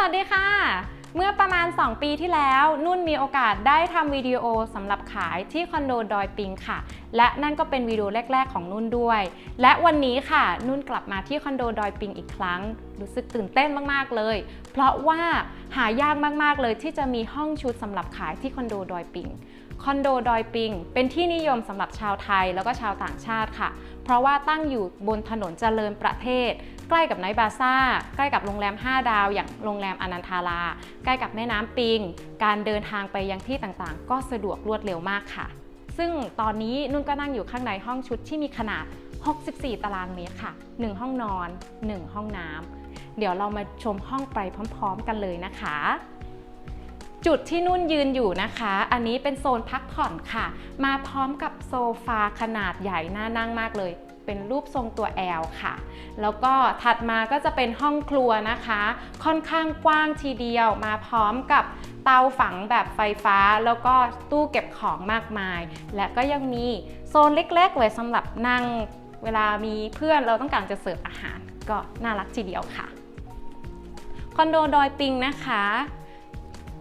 สวัสดีค่ะ เมื่อประมาณ 2 ปีที่แล้ว นุ่นมีโอกาสได้ทำวิดีโอสำหรับขายที่คอนโดดอยปิงค่ะ และนั่นก็เป็นวิดีโอแรก ๆ ของนุ่นด้วย และวันนี้ค่ะ นุ่นกลับมาที่คอนโดดอยปิงอีกครั้ง รู้สึกตื่นเต้นมากๆเลย เพราะว่าหายากมากๆเลยที่จะมีห้องชุดสำหรับขายที่คอนโดดอยปิงคอนโดดอยปิง เป็นที่นิยมสำหรับชาวไทยแล้วก็ชาวต่างชาติค่ะ เพราะว่าตั้งอยู่บนถนนเจริญประเทศ ใกล้กับไนท์บาซ่า ใกล้กับโรงแรม 5 ดาว อย่างโรงแรมอนันทารา ใกล้กับแม่น้ำปิง การเดินทางไปยังที่ต่างๆ ก็สะดวกรวดเร็วมากค่ะ ซึ่งตอนนี้นุ่นก็นั่งอยู่ข้างในห้องชุดที่มีขนาด 64 ตารางเมตรค่ะ 1 ห้องนอน 1 ห้องน้ำเดี๋ยวเรามาชมห้องไปพร้อม ๆ กันเลยนะคะจุดที่นุ่นยืนอยู่นะคะ อันนี้เป็นโซนพักผ่อนค่ะ มาพร้อมกับโซฟาขนาดใหญ่น่านั่งมากเลย เป็นรูปทรงตัว L ค่ะ แล้วก็ถัดมาก็จะเป็นห้องครัวนะคะ ค่อนข้างกว้างทีเดียวมาพร้อมกับเตาฝังแบบไฟฟ้า แล้วก็ตู้เก็บของมากมาย และก็ยังมีโซนเล็กๆ ไว้สำหรับนั่ง เวลามีเพื่อนเราต้องการจะเสิร์ฟอาหาร ก็น่ารักทีเดียวค่ะ คอนโดดอยปิงนะคะ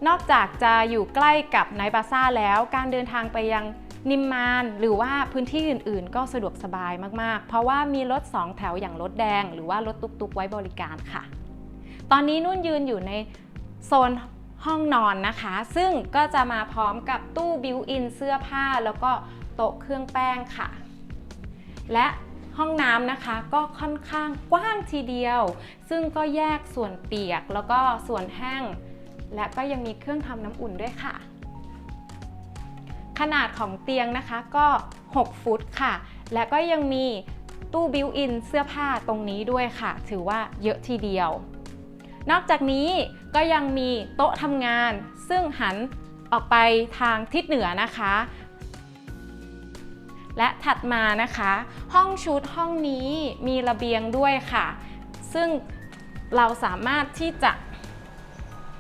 นอกจากจะอยู่ใกล้กับไนบาซ่าแล้ว การเดินทางไปยัง นิมมานหรือว่าพื้นที่อื่นๆ ก็สะดวกสบายมากๆ เพราะว่ามีรถ 2 แถวอย่างรถแดง หรือว่ารถตุกๆ ไว้บริการค่ะ ตอนนี้นุ่นยืนอยู่ในโซนห้องนอนนะคะ ซึ่งก็จะมาพร้อมกับตู้บิวอินเสื้อผ้า แล้วก็โต๊ะเครื่องแป้งค่ะ และห้องน้ำนะคะก็ค่อนข้างกว้างทีเดียว ซึ่งก็แยกส่วนเปียกแล้วก็ส่วนแห้ง และก็ยังมีเครื่องทำน้ำอุ่นด้วยค่ะ ขนาดของเตียงนะคะก็ 6 ฟุตค่ะ และก็ยังมีตู้บิวอินเสื้อผ้าตรงนี้ด้วยค่ะ ถือว่าเยอะทีเดียว นอกจากนี้ก็ยังมีโต๊ะทำงาน ซึ่งหันออกไปทางทิศเหนือนะคะ และถัดมานะคะ ห้องชุดห้องนี้มีระเบียงด้วยค่ะ ซึ่งเราสามารถที่จะ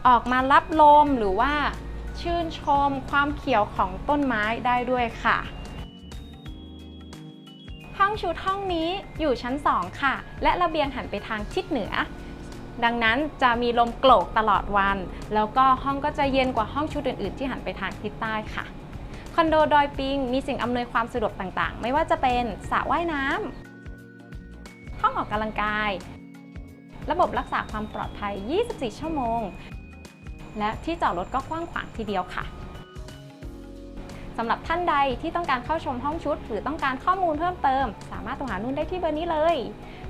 ออกมารับลมหรือว่า ชื่นชมความเขียวของต้นไม้ได้ด้วยค่ะ ห้องชุดห้องนี้อยู่ชั้น 2 ค่ะ และระเบียงหันไปทางทิศเหนือ ดังนั้นจะมีลมโกรกตลอดวัน แล้วก็ห้องก็จะเย็นกว่าห้องชุดอื่นๆ ที่หันไปทางทิศใต้ค่ะ คอนโดดอยปิง มีสิ่งอำนวยความสะดวกต่างๆ ไม่ว่าจะเป็นสระว่ายน้ำห้องออกกำลังกายระบบรักษาความปลอดภัย 24 ชั่วโมง และที่จอดรถก็กว้างขวางทีเดียวค่ะสำหรับท่านใดที่ต้องการเข้าชมห้องชุด หรือต้องการข้อมูลเพิ่มเติม สามารถโทรหานุ่นได้ที่เบอร์นี้เลย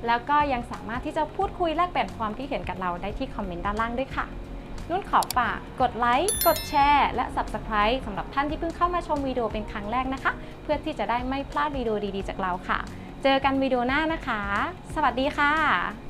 แล้วก็ยังสามารถที่จะพูดคุยแลกเปลี่ยนความคิดเห็นกับเราได้ที่คอมเมนต์ด้านล่างด้วยค่ะ นุ่นขอฝากกดไลค์กดแชร์และ Subscribe สำหรับท่านที่เพิ่งเข้ามาชมวิดีโอเป็นครั้งแรกนะคะ เพื่อที่จะได้ไม่พลาดวิดีโอดีๆ จากเราค่ะ เจอกันวิดีโอหน้านะคะ สวัสดีค่ะ